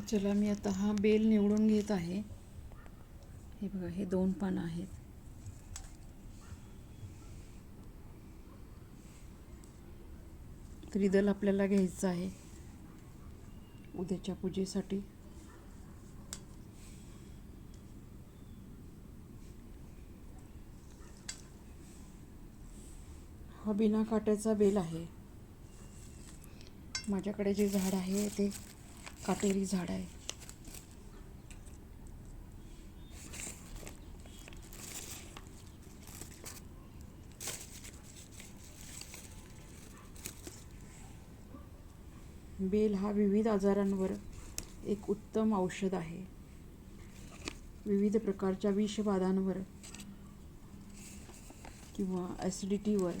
चला मी आता हा बेल निवडून घेत आहे. हे बघा हे दोन पानं आहेत. त्रिदल आपल्याला घ्यायचं आहे उद्याच्या पूजेसाठी. हा बिना काट्याचा बेल आहे. माझ्याकडे जे झाड आहे ते काटेरी झाड आहे. बेल हा विविध आजारांवर एक उत्तम औषध आहे. विविध प्रकारच्या विषबाधांवर किंवा ॲसिडिटीवर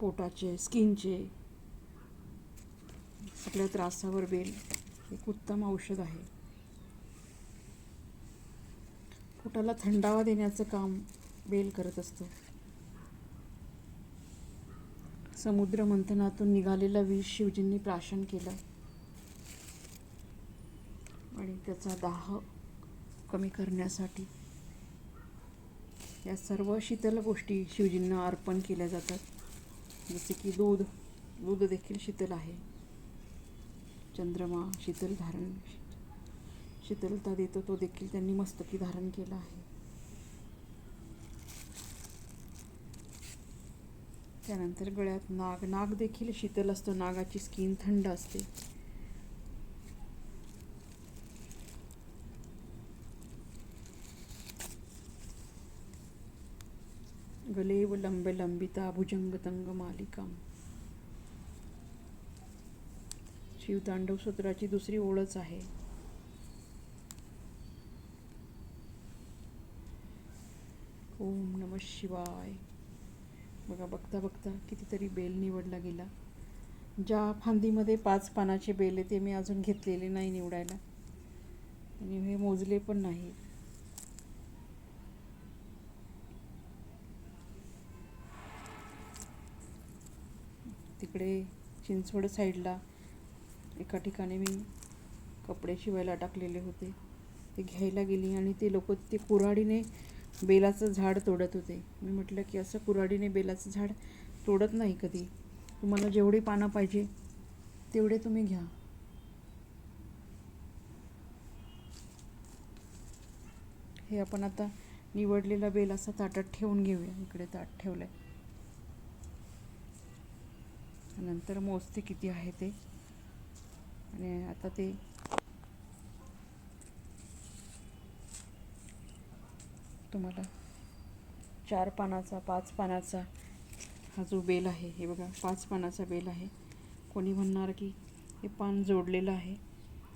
पोटाचे स्किनचे आपल्या त्रासावर बेल एक उत्तम औषध आहे. पोटाला थंडावा देण्याचं काम बेल करत असतो. समुद्र मंथनातून निघालेला विष शिवजींनी प्राशन केलं. आणि त्याचा दाह कमी करण्यासाठी या सर्व शीतल गोष्टी शिवजींना अर्पण केल्या जातात. जसे की दूध. दूध देखील शीतल आहे. चंद्रमा शीतल धारण शीतलता देतो तो देखील त्यांनी मस्तकी धारण केला आहे. त्यानंतर गळ्यात नाग नाग देखील शीतल असतो नागाची स्किन थंड असते. गले व लंबे लंबिता भुजंग तंग मालिका शिवतांडव सूत्राची दुसरी ओळच आहे. ओम नम शिवाय. बघा बघता बघता कितीतरी बेल निवडला गेला. ज्या फांदीमध्ये पाच पानाचे बेल आहे ते मी अजून घेतलेले नाही निवडायला. आणि हे मोजले पण नाही. तिकडे चिंचवड साईडला एका ठिकाणी मी कपडे शिवायला टाकलेले होते. ते घ्यायला गेली आणि ते लोक ते कुऱ्हाडीने बेलाचं झाड तोडत होते. मी म्हटलं की असं कुऱ्हाडीने बेलाचं झाड तोडत नाही कधी. तुम्हाला जेवढी पानं पाहिजे तेवढे तुम्ही घ्या. हे आपण आता निवडलेला बेल असा ताटात ठेवून घेऊया. इकडे ताट ठेवलं आहे नंतर मोजते किती आहे ते. आणि आता ते तुम्हाला चार पानाचा पाच पानाचा हा जो बेल आहे हे बघा पाच पानाचा बेल आहे. कोणी म्हणणार की हे पान जोडलेलं आहे?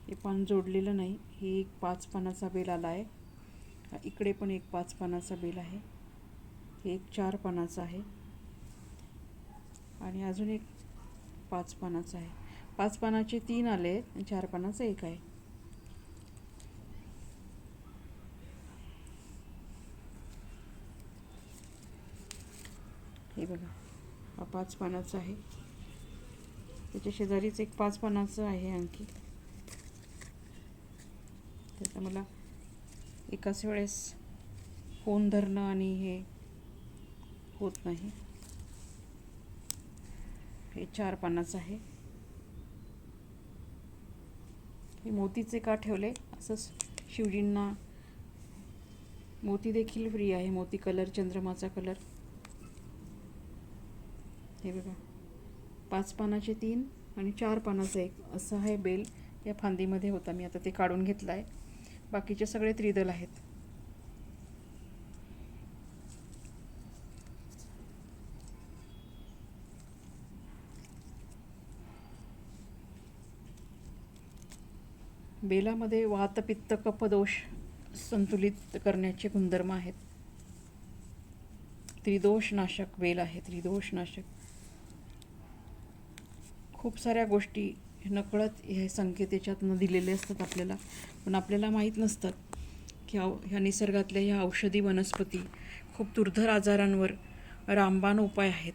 हे पान जोडलेलं नाही हे एक पाच पानाचा बेल आला आहे. इकडे पण एक पाच पानाचा बेल आहे. हे एक चार पानाचा आहे. आणि अजून एक पाच पानाचा आहे. पाच पानाचे तीन आले आहेत चार पानाचं एक आहे. हे बघा हा पाच पानाचा आहे. त्याच्या शेजारीच एक पाच पानाचं आहे आणखी. त्याचा मला एकाच वेळेस फोन धरणं आणि हे होत नाही. हे चार पानाचं आहे. हे मोतीचे का ठेवले? असंच शिवजींना मोती देखील फ्री आहे. मोती कलर चंद्रमाचा कलर हे बघा. पाच पानाचे तीन आणि चार पानाचा एक. असं आहे बेल. या फांदीमध्ये होता. मी आता ते काढून घेतलं आहे बाकीचे सगळे त्रिदल आहेत. बेलामध्ये वातपित्त कपदोष संतुलित करण्याचे गुणधर्म आहेत. त्रिदोषनाशक बेल आहे त्रिदोषनाशक. खूप साऱ्या गोष्टी नकळत हे संकेत याच्यातनं दिलेले असतात आपल्याला. पण आपल्याला माहीत नसतात की औ ह्या निसर्गातल्या ह्या औषधी वनस्पती खूप दुर्धर आजारांवर रामबाण उपाय आहेत.